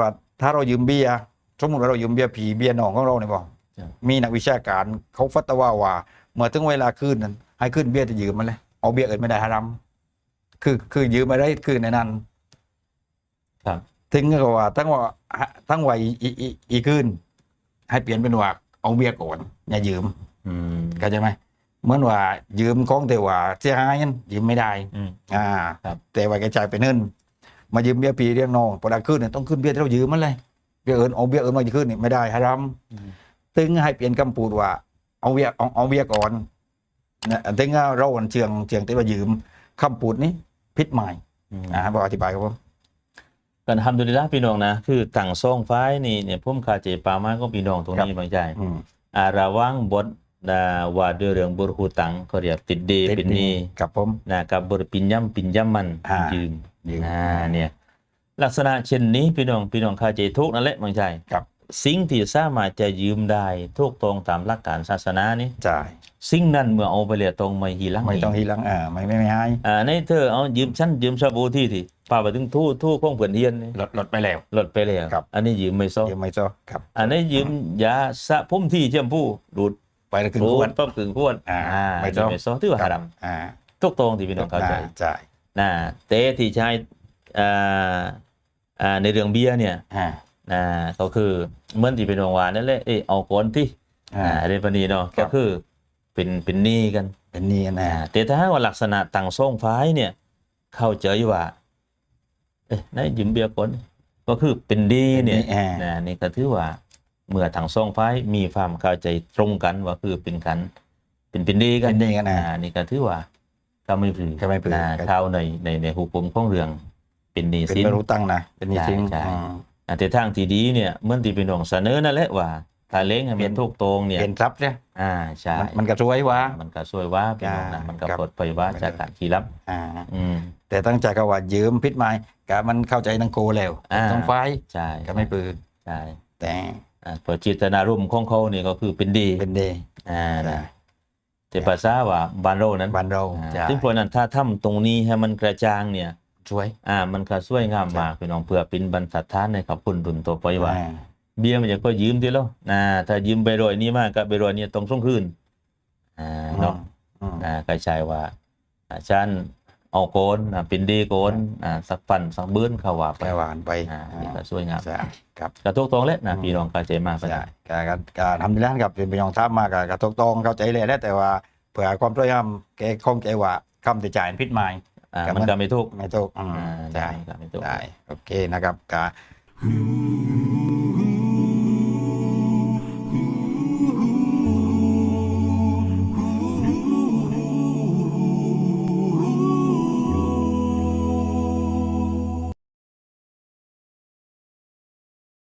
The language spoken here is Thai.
ว่าถ้าเรายืมเบี้ยสมมติว่าเรายืมเบี้ยผีเบี้ยน้องของเราเนี่ยบอกครับมีนักวิชาการเขาฟัตว่าว่าเมื่อถึงเวลาคืนนั้นให้คืนเบี้ยจะยืมมันเลยเอาเบี้ยอื่นไม่ได้ฮารัมคือคือยืมไม่ได้คืนในนั้นครับถึงก็ว่าทั้งว่าทั้งว่าอีอีอีอีคืนให้เปลี่ยนเป็นว่าเอาเบี้ยก่อนอย่ายืมอืมเข้าใจไหมเหมือนว่ายืมของแต่ว่าเสียหายนั้นยืมไม่ได้อืมอ่าครับแต่ว่าแกจ่ายไปเนิ่น มายืมเบี้ยปีเรียกน้องพอได้ขึ้นเนี่ยต้องขึ้นเบี้ยที่เรายืมมันเลยเบี้ยเอิญเอาเบี้ยเอิญมาขึ้นนี่ไม่ได้ฮารัมอืมตึงให้เปลี่ยนคำพูดว่า เอาเบี้ยเอาเอาเบี้ยก่อนนะตึงเราอันเชียงเชียงที่ว่ายืมคำพูดนี้พิษใหม่อืมอ่าบอกอธิบายครับผมกันทำดุลิละพี่น้องนะคือต่างซ่องฟ้ายนี่เนี่ยพุ่มคาเจปามาก็พี่น้องตรงนี้บางใจอืมอาระวังบท นะว่าด้วยเรื่องบุรหูตังเขาเรียกติดเดเป็นหนี้กับผมนะกับบุรปินย่ำปินย่ำมันอ่ายืมยืมอ่าเนี่ยลักษณะเช่นนี้พี่น้องพี่น้องคาใจทุกข์นั่นแหละบางใจครับ สิ่งที่สามารถจะยืมได้ทุกตรงตามหลักการศาสนานี่จ่ายสิ่งนั้นเมื่อเอาไปเรียตรงไม่หีหลังไม่ต้องหนีทีหลังอ่าไม่ไม่ไม่ให้อ่าในเธอเอายืมชั้นยืมชาบูที่ที่ป้าไปถึงทู่ทู่ของเพื่อนเฮียนนี่ลดลดไปแล้วลดไปแล้วครับอันนี้ยืมไม่ซ้อยืมไม่ซ้อครับ อันนี้ยืมยาสระผมที่เจียมผู้ดูด ไปแล้วขึ้นโอ้ขวดต้มกึ่งขวดอ่าไม่ไม่ซ้อไม่ซ้อถือว่าหาดอ่าำทุกตรงที่พี่น้องเข้าใจอ่จ่ายนะเตที่ใช้อ่าอ่าในเรื่องเบี้ยเนี่ยอ่านะก็คือเหมื่อนที่เป็นวงวานนั่นแหละเอยเอาก่อนที่อ่าอ่าเรื่องปานนีเนาะครัก็บคือเป็นเป็นหนี้กันเป็นนี่นะอ่าแต่ถ้าหากว่าลักษณะต่างส่งฟ้ายเนี่ย เข้าใจว่า เอ๊ะนายยืมเบียร์ก่อนก็คือเป็นดีเนี่ยอ่านะนี่ก็ถือว่า เมื่อทางส่งฟ้ายมีความเข้าใจตรงกันว่าคือเป็นกัน เป็นเป็นดีกัเป็นนนี่กันนะอ่านี่ก็ถือว่าก็ไม่ผือก็ไม่ผือนะเข้าในในในหุกมของเรื่องเป็นหนี้เป็นสินไม่รู้ตั้งนะเป็นนี่ใช่ทิ้งใช่อืมอ่าแต่ทางที่ดีเนี่ยเหมื่อนที่เป็นของเสนอนั่นแหละว่าถ้าเล้งให้เปลี่มัยนนถูกตรงเนี่ยเป็นทรัพย์เนี่ยอ่าใช่มันมันก็ช่วยวะมันก็ช่วยว่าพี่น้องนะอ่ามัมันก็ครับปลดปล่อยว่าจากการขี่รับอ่าอืมแต่ตั้งใจก็ว่ายืมพิษไม้กะมันเข้าใจนังโกแล้วอ่าต้องไฟใช่ก็ไม่ปืนใช่แต่ อ่าเพอจิตนารมณ์ของเขานี่ก็คือเป็นดีเป็นเดย์อ่านะแต่ภาษาว่าบานโรนั้นบ้านเราอ่าจะซึ่งเพราะนั้นถ้าทำตรงนี้ให้มันกระจ่างเนี่ย ช่วยอ่า มันก็ช่วยงามมากพี่น้องเพื่อเป็นบรรทัดฐานในขับคุณดุลตัวไปว่า อ่าเบี้ยมันจะก็ยืมทีแล้วนะถ้ายืมไปรอยนี้มากก็ไปรอยนี้ต้องส่งคืนอ่าเนาะ อืม อ่าก็ใช่ว่าอาจารย์ เอาโกนอ่าเป็นดีโกนอ่าสักฟันสักบื้นเขาว่าไปไปหวานไปอ่านี่ก็สวยงามใช่ครับกระทุกตรงเลยนะอืมพี่น้องเข้าใจมากไปใช่การการการทำดีแล้วกับเป็นไปยองท้ามากกับกระทกตองเข้าใจเลยแล้วแต่ว่าเผื่อความพยายามแกคงใจว่าคำติจ่ายพิษไม้อ่ากับมันก็ไม่ทุกไม่ถูกอืมอ่าใช่ก็ไม่ทุกได้โอเคนะครับกา